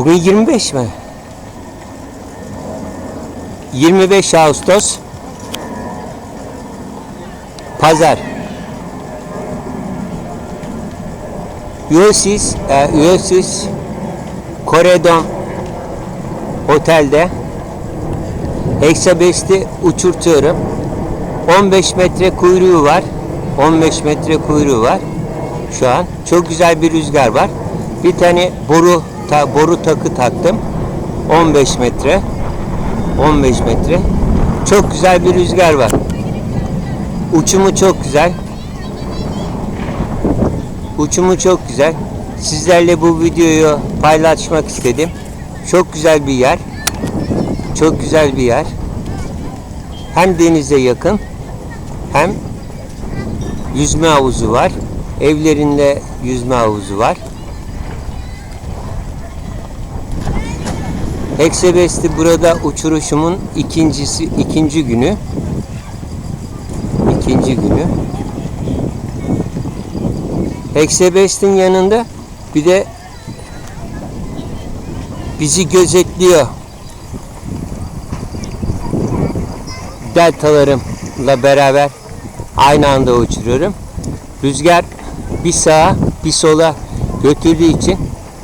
Bugün 25 mi? 25 Ağustos Pazar Ulysses, e, Ulysses Koredon Otel'de Hexabest'i uçurtuyorum. 15 metre kuyruğu var. 15 metre kuyruğu var. Şu an çok güzel bir rüzgar var. Bir tane boru ta, boru takı taktım. 15 metre. 15 metre. Çok güzel bir rüzgar var. Uçumu çok güzel. Uçumu çok güzel. Sizlerle bu videoyu paylaşmak istedim. Çok güzel bir yer. Çok güzel bir yer. Hem denize yakın hem yüzme havuzu var. Evlerinde yüzme havuzu var. Heksebesti burada uçuruşumun ikincisi ikinci günü. İkinci günü. Heksebest'in yanında bir de bizi gözetliyor. Deltalarımla beraber aynı anda uçuruyorum. Rüzgar bir sağa bir sola götürdüğü için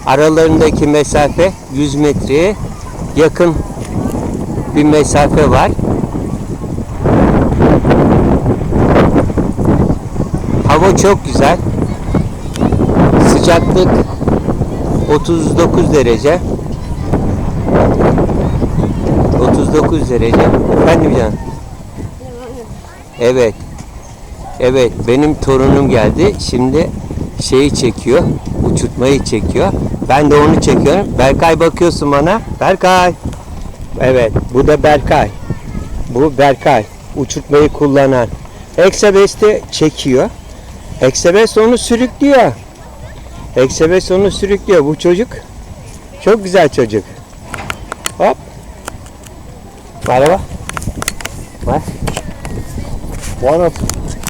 aralarındaki mesafe 100 metreye yakın bir mesafe var. Hava çok güzel. Sıcaklık 39 derece. 39 derece. Efendim can. Evet. Evet benim torunum geldi. Şimdi şeyi çekiyor. Uçurtmayı çekiyor. Ben de onu çekiyorum. Berkay bakıyorsun bana. Berkay. Evet bu da Berkay. Bu Berkay. Uçurtmayı kullanan. Eksebest'i çekiyor. Eksebest onu sürüklüyor. Eksebest onu sürüklüyor. Bu çocuk çok güzel çocuk. Hop. Merhaba. Bak. One of